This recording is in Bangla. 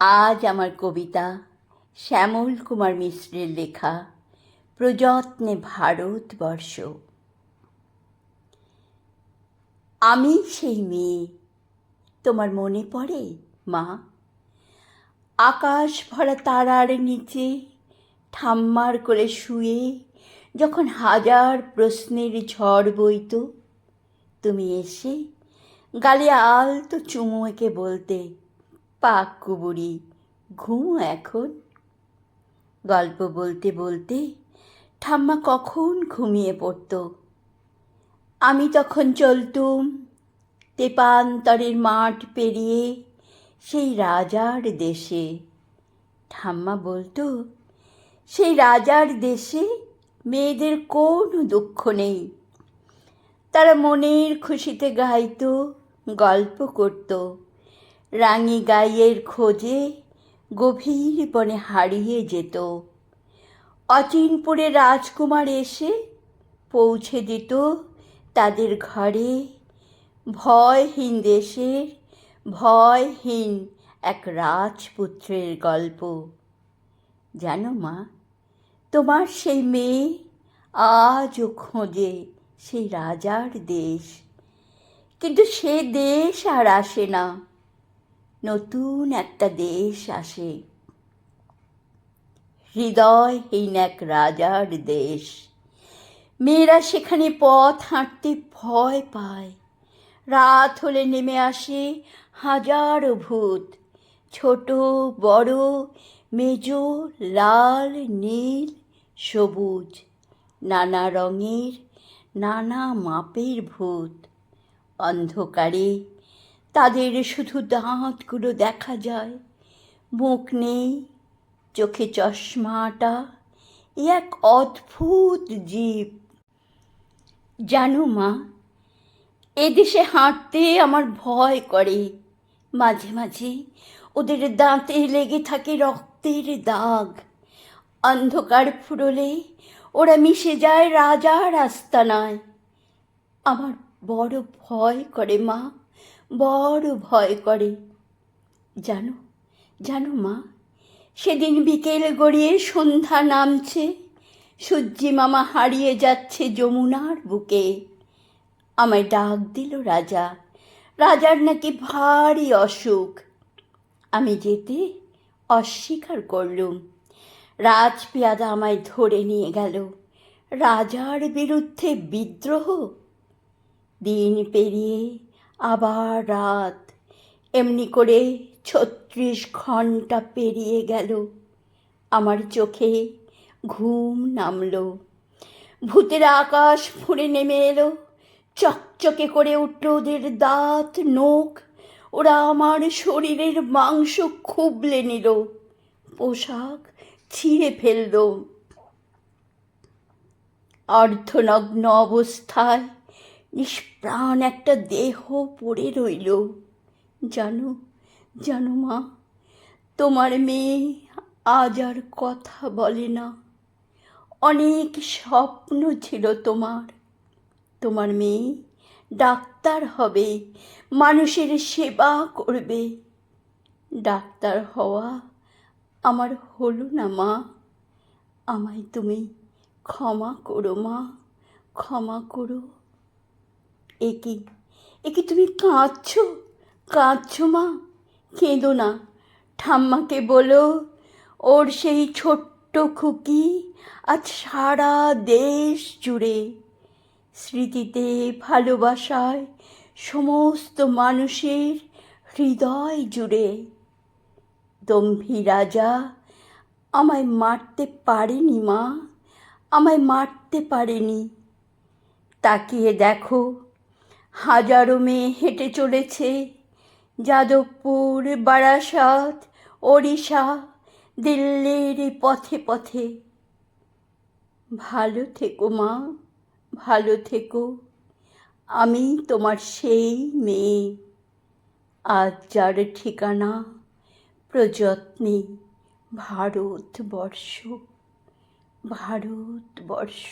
আজ আমার কবিতা শ্যামল কুমার মিশ্রের লেখা, প্রযত্নে ভারতবর্ষ। আমি সেই মেয়ে, তোমার মনে পড়ে, মা? আকাশ ভরা তারার নিচে, ঠাম্মার করে শুয়ে, যখন হাজার প্রশ্নের ঝড় বইত, তুমি এসে গালে আলতো চুমু এঁকে বলতে পাক কুবুরি ঘুমো এখন। গল্প বলতে বলতে ঠাম্মা কখন ঘুমিয়ে পড়ত? আমি তখন চলতুম তেপান্তরের মাঠ পেরিয়ে সেই রাজার দেশে। ঠাম্মা বলতো, সেই রাজার দেশে মেয়েদের কোনো দুঃখ নেই। তারা মনের খুশিতে গাইতো, গল্প করত। রাঙি গাইয়ের খোঁজে গভীর বনে হারিয়ে যেত। অচিনপুরে রাজকুমার এসে পৌঁছে দিত তাদের ঘরে। ভয়হীন দেশের, ভয়হীন এক রাজপুত্রের গল্প। জানো মা, তোমার সেই মেয়ে আজও খোঁজে সেই রাজার দেশ। কিন্তু সে দেশ আর আসে না। নতুন একটা দেশ আসে। হৃদয়হীন এক রাজার দেশ। মেয়েরা সেখানে পথ হাঁটতে ভয় পায়। রাত হলে নেমে আসে হাজারো ভূত। ছোট, বড়, মেজ, লাল, নীল, সবুজ। নানা রঙের, নানা মাপের ভূত। অন্ধকারে তাদের শুধু দাঁতগুলো দেখা যায়। মুখ নেই, চোখে চশমাটা এ এক অদ্ভুত জীব। জানো মা, এদেশে হাঁটতে আমার ভয় করে। মাঝে মাঝে ওদের দাঁতে লেগে থাকে রক্তের দাগ। অন্ধকার ফুরলে ওরা মিশে যায় রাজার আস্তানায়। আমার বড় ভয় করে মা। বড় ভয় করে। জানো জানো মা, সেদিন বিকেল গড়িয়ে সন্ধ্যা নামছে, সূর্যি মামা হারিয়ে যাচ্ছে যমুনার বুকে। আমায় ডাক দিল রাজা, রাজার নাকি ভারী অসুখ। আমি যেতে অস্বীকার করলুম। রাজপিয়াদা আমায় ধরে নিয়ে গেল। রাজার বিরুদ্ধে বিদ্রোহ? দিন পেরিয়ে আবার রাত। এমনি করে ছত্রিশ ঘণ্টা পেরিয়ে গেল। আমার চোখে ঘুম নামলো। ভূতের আকাশ ফুঁড়ে নেমে এলো। চকচকে করে উঠল ওদের দাঁত, নোখ। ওরা আমার শরীরের মাংস খুবলে নিল। পোশাক ছিঁড়ে ফেলল। অর্ধনগ্ন অবস্থায় নিষ্প্রাণ একটা দেহ পড়ে রইল। জানো জানো মা, তোমার মেয়ে আজ আর কথা বলে না। অনেক স্বপ্ন ছিল তোমার। তোমার মেয়ে ডাক্তার হবে, মানুষের সেবা করবে। ডাক্তার হওয়া আমার হলো না মা। আমায় তুমি ক্ষমা করো মা, ক্ষমা করো। এ কি এ কি তুমি কাঁদছো? কাঁদছো মা? কেঁদো না। ঠাম্মাকে বলো, ওর সেই ছোট্ট খুকি আজ সারা দেশ জুড়ে স্মৃতিতে ভালোবাসায় সমস্ত মানুষের হৃদয় জুড়ে। দম্ভী রাজা, আমায় মারতে পারেনি মা? আমায় মারতে পারেনি। তাকিয়ে দেখো হাজারো মেয়ে হেঁটে চলেছে। যাদবপুর, বারাসাত, ওড়িশা, দিল্লির পথে পথে। ভালো থেকো মা, ভালো থেকো। আমি তোমার সেই মেয়ে। আজ যার ঠিকানা প্রযত্নে ভারতবর্ষ ভারতবর্ষ।